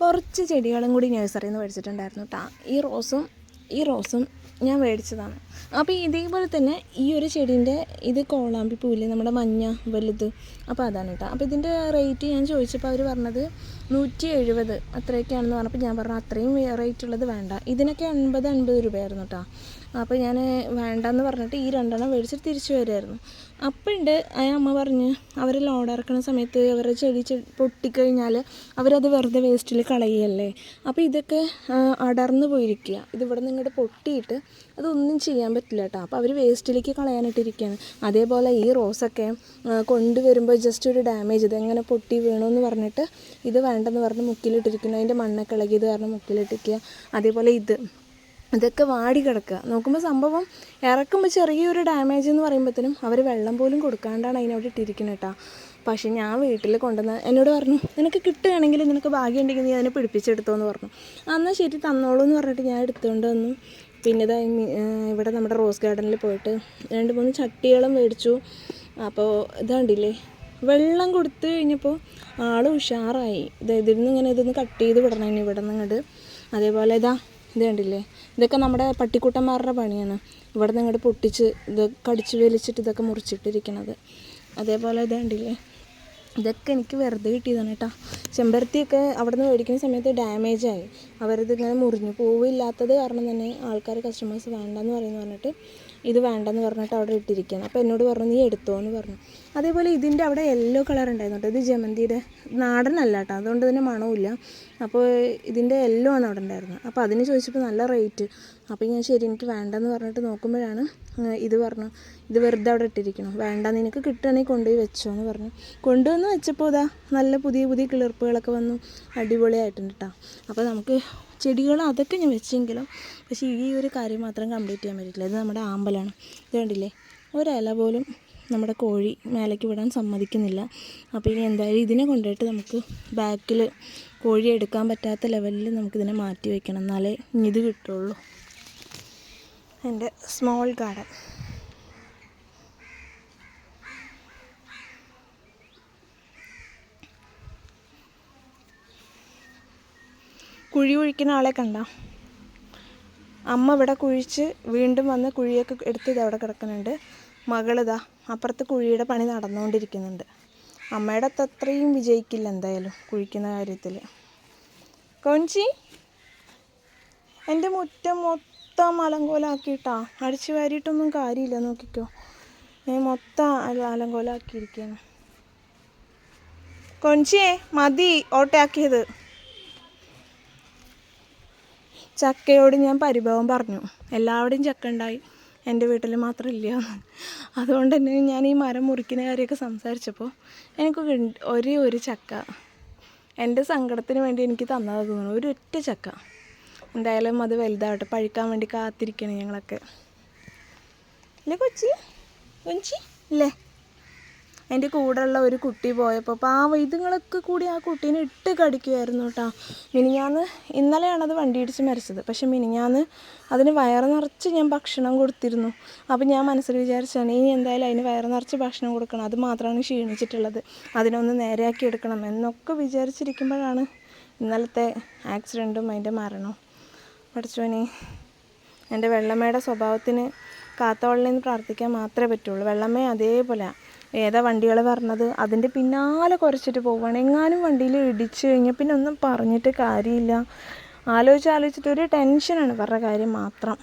കുറച്ച് ചെടികളും കൂടി നഴ്സറിയിൽ നിന്ന് മേടിച്ചിട്ടുണ്ടായിരുന്നു കേട്ടോ ഈ റോസും ഈ റോസും ഞാൻ മേടിച്ചതാണ്. അപ്പോൾ ഇതേപോലെ തന്നെ ഈ ഒരു ചെടീന്റെ ഇത് കോളാമ്പി പൂവില്ലേ നമ്മുടെ മഞ്ഞ വലുത് അപ്പോൾ അതാണ് കേട്ടോ അപ്പോൾ ഇതിന്റെ റേറ്റ് ഞാൻ ചോദിച്ചപ്പോൾ അവർ പറഞ്ഞത് നൂറ്റി എഴുപത് അത്രയൊക്കെയാണെന്ന് പറഞ്ഞപ്പോൾ ഞാൻ പറഞ്ഞു അത്രയും റേറ്റ് ഉള്ളത് വേണ്ട. ഇതിനൊക്കെ എൺപത് അൻപത് രൂപയായിരുന്നു കേട്ടോ അപ്പോൾ ഞാൻ വേണ്ടെന്ന് പറഞ്ഞിട്ട് ഈ രണ്ടെണ്ണം മേടിച്ചിട്ട് തിരിച്ചു വരുമായിരുന്നു അപ്പോൾ ഉണ്ട് ആ അമ്മ പറഞ്ഞ് അവർ ലോഡ് ഇറക്കുന്ന സമയത്ത് അവരുടെ ചെടി ചെ പൊട്ടിക്കഴിഞ്ഞാൽ അവരത് വെറുതെ വേസ്റ്റിൽ കളയല്ലേ അപ്പോൾ ഇതൊക്കെ അടർന്നു പോയിരിക്കുക. ഇതിവിടെ നിന്ന് ഇങ്ങോട്ട് പൊട്ടിയിട്ട് അതൊന്നും ചെയ്യാൻ പറ്റില്ല കേട്ടോ അപ്പോൾ അവർ വേസ്റ്റിലേക്ക് കളയാനിട്ടിരിക്കുകയാണ്. അതേപോലെ ഈ റോസൊക്കെ കൊണ്ടുവരുമ്പോൾ ജസ്റ്റ് ഒരു ഡാമേജ് ഇതെങ്ങനെ പൊട്ടി വീണമെന്ന് പറഞ്ഞിട്ട് ഇത് വേണ്ടെന്ന് പറഞ്ഞ് മുക്കിലിട്ടിരിക്കുന്നു. അതിന്റെ മണ്ണൊക്കെ ഇളകിയത് കാരണം മുക്കിലിട്ടിരിക്കുക. അതേപോലെ ഇത്. ഇതൊക്കെ വാടി കിടക്കുക. നോക്കുമ്പോൾ സംഭവം ഇറക്കുമ്പോൾ ചെറിയൊരു ഡാമേജ് എന്ന് പറയുമ്പോഴത്തേനും അവർ വെള്ളം പോലും കൊടുക്കാണ്ടാണ് അതിനവിടെ ഇട്ടിരിക്കുന്നത് കേട്ടോ. പക്ഷേ ഞാൻ വീട്ടിൽ കൊണ്ടുവന്ന് എന്നോട് പറഞ്ഞു നിനക്ക് കിട്ടുകയാണെങ്കിൽ നിനക്ക് ഭാഗ്യമുണ്ടെങ്കിൽ നീ അതിനെ പിടിപ്പിച്ചെടുത്തോ എന്ന് പറഞ്ഞു. എന്നാൽ ശരി തന്നോളൂ എന്ന് പറഞ്ഞിട്ട് ഞാൻ എടുത്തുകൊണ്ട് വന്നു. പിന്നെ ഇതാ ഈ മി- ഏർ ഇവിടെ നമ്മുടെ റോസ് ഗാർഡനിൽ പോയിട്ട് രണ്ട് മൂന്ന് ചട്ടികളും മേടിച്ചു. അപ്പോൾ ഇതാണ്ടില്ലേ വെള്ളം കൊടുത്തു കഴിഞ്ഞപ്പോൾ ആൾ ഉഷാറായി. ഇത് ഇതിൽ നിന്ന് ഇങ്ങനെ ഇതൊന്ന് കട്ട് ചെയ്ത് വിടണം ഇനി ഇവിടെ നിന്ന് ഇങ്ങോട്ട് അതേപോലെ ഇതാ ഇത് കണ്ടില്ലേ? ഇതൊക്കെ നമ്മുടെ പട്ടിക്കുട്ടന്മാരുടെ പണിയാണ്. ഇവിടെ നിന്ന് ഇങ്ങോട്ട് പൊട്ടിച്ച് ഇത് കടിച്ച് വലിച്ചിട്ട് ഇതൊക്കെ മുറിച്ചിട്ടിരിക്കണത്. അതേപോലെ ഇത് കണ്ടില്ലേ? ഇതൊക്കെ എനിക്ക് വെറുതെ കിട്ടിയതാണ് കേട്ടോ. ചെമ്പരത്തിയൊക്കെ അവിടെ നിന്ന് മേടിക്കുന്ന സമയത്ത് ഡാമേജായി ആയി. അവരത് ഇങ്ങനെ മുറിഞ്ഞു പൂവില്ലാത്തത് കാരണം തന്നെ ആൾക്കാർ കസ്റ്റമേഴ്സ് വേണ്ടെന്ന് പറയുന്നു പറഞ്ഞിട്ട് ഇത് വേണ്ടെന്ന് പറഞ്ഞിട്ട് അവിടെ ഇട്ടിരിക്കുകയാണ് അപ്പോൾ എന്നോട് പറഞ്ഞു നീ എടുത്തോ എന്ന് പറഞ്ഞു. അതേപോലെ ഇതിന്റെ അവിടെ യെല്ലോ കളർ ഉണ്ടായിരുന്നു കേട്ടോ ഇത് ജമന്തിയുടെ നാടനല്ല കേട്ടോ. അതുകൊണ്ട് തന്നെ മണമില്ല അപ്പോൾ ഇതിന്റെ യെല്ലോ ആണ് അവിടെ ഉണ്ടായിരുന്നത്. അപ്പോൾ അതിന് ചോദിച്ചപ്പോൾ നല്ല റേറ്റ് അപ്പോൾ ഞാൻ ശരി എനിക്ക് വേണ്ടെന്ന് പറഞ്ഞിട്ട് നോക്കുമ്പോഴാണ് ഇത് പറഞ്ഞു. ഇത് വെറുതെ അവിടെ ഇട്ടിരിക്കണം വേണ്ട നിനക്ക് കിട്ടുകയാണെങ്കിൽ കൊണ്ടുപോയി വെച്ചോ എന്ന് പറഞ്ഞു. കൊണ്ടുവന്ന് വെച്ചപ്പോൾ ഇതാ നല്ല പുതിയ പുതിയ കിളിർപ്പുകളൊക്കെ വന്നു. അടിപൊളിയായിട്ടുണ്ട് കേട്ടോ അപ്പോൾ നമുക്ക് ചെടികൾ അതൊക്കെ ഞാൻ വെച്ചെങ്കിലും പക്ഷേ ഈ ഒരു കാര്യം മാത്രം കംപ്ലീറ്റ് ചെയ്യാൻ പറ്റില്ല ഇത് നമ്മുടെ ആമ്പലാണ്. ഇത് കണ്ടില്ലേ? ഒരില പോലും നമ്മുടെ കോഴി മേലേക്ക് വിടാൻ സമ്മതിക്കുന്നില്ല. അപ്പോൾ ഇനി എന്തായാലും ഇതിനെ കൊണ്ടുപോയിട്ട് നമുക്ക് ബാക്കിൽ കോഴി എടുക്കാൻ പറ്റാത്ത ലെവലിൽ നമുക്കിതിനെ മാറ്റി വയ്ക്കണം എന്നാലേ ഇനി ഇത് കിട്ടുള്ളൂ. എന്റെ സ്മോൾ ഗാർഡൻ കുഴി കുഴിക്കുന്ന ആളെ കണ്ട. അമ്മ ഇവിടെ കുഴിച്ച് വീണ്ടും വന്ന് കുഴിയൊക്കെ എടുത്ത് അവിടെ കിടക്കുന്നുണ്ട്. മകളിതാ അപ്പുറത്ത് കുഴിയുടെ പണി നടന്നുകൊണ്ടിരിക്കുന്നുണ്ട്. അമ്മയുടെ അത്ര അത്രയും വിജയിക്കില്ല എന്തായാലും കുഴിക്കുന്ന കാര്യത്തിൽ. കൊഞ്ചി എന്റെ മുറ്റം മൊത്തം അലങ്കോലാക്കിയിട്ടാ. അടിച്ചു വാരിയിട്ടൊന്നും കാര്യമില്ല നോക്കിക്കോ. ഞാൻ മൊത്തം അല- അലങ്കോലാക്കിയിരിക്കുകയാണ്. കൊഞ്ചിയെ മതി ഓട്ടയാക്കിയത്. ചക്കയോട് ഞാൻ പരിഭവം പറഞ്ഞു. എല്ലാവിടെയും ചക്ക ഉണ്ടായി. എന്റെ വീട്ടിൽ മാത്രം ഇല്ല അതുകൊണ്ട് തന്നെ ഞാൻ ഈ മരം മുറിക്കുന്ന കാര്യമൊക്കെ സംസാരിച്ചപ്പോൾ എനിക്ക് ഒരേ ഒരു ചക്ക എന്റെ സങ്കടത്തിന് വേണ്ടി എനിക്ക് തന്നതാ തോന്നുന്നു. ഒരു ഒറ്റ ചക്ക. എന്തായാലും അത് വലുതാവട്ടെ. പഴിക്കാൻ വേണ്ടി കാത്തിരിക്കണം ഞങ്ങളൊക്കെ. അല്ലേ കൊച്ചി? കൊഞ്ചി ഇല്ലേ? എന്റെ കൂടെയുള്ള ഒരു കുട്ടി പോയപ്പോൾ പാവം ഇതുങ്ങളൊക്കെ കൂടി ആ കുട്ടീനെ ഇട്ട് കടിക്കുമായിരുന്നു കേട്ടോ മിനിഞ്ഞാന്ന് ഇന്നലെയാണ് അത് വണ്ടി ഇടിച്ച് മരിച്ചത്. പക്ഷെ മിനിഞ്ഞാന്ന് അതിന് വയറ് നിറച്ച് ഞാൻ ഭക്ഷണം കൊടുത്തിരുന്നു. അപ്പം ഞാൻ മനസ്സിൽ വിചാരിച്ചാണ് ഇനി എന്തായാലും അതിന് വയറ് നിറച്ച് ഭക്ഷണം കൊടുക്കണം. അത് മാത്രമാണ് ക്ഷീണിച്ചിട്ടുള്ളത്. അതിനൊന്ന് നേരെയാക്കി എടുക്കണം എന്നൊക്കെ വിചാരിച്ചിരിക്കുമ്പോഴാണ് ഇന്നലത്തെ ആക്സിഡന്റും അതിന്റെ മരണവും. പഠിച്ചോനെ എന്റെ വെള്ളമ്മയുടെ സ്വഭാവത്തിന് കാത്തോളിന്ന് പ്രാർത്ഥിക്കാൻ മാത്രമേ പറ്റുള്ളൂ. വെള്ളമ്മ അതേപോലെ ഏതാ വണ്ടികൾ പറഞ്ഞത് അതിന്റെ പിന്നാലെ കുറച്ചിട്ട് പോവുകയാണ് എങ്ങാനും വണ്ടിയിൽ ഇടിച്ചു കഴിഞ്ഞാൽ പിന്നെ ഒന്നും പറഞ്ഞിട്ട് കാര്യമില്ല. ആലോചിച്ച് ആലോചിച്ചിട്ട് ഒരു ടെൻഷനാണ് ഇവരുടെ കാര്യം മാത്രം.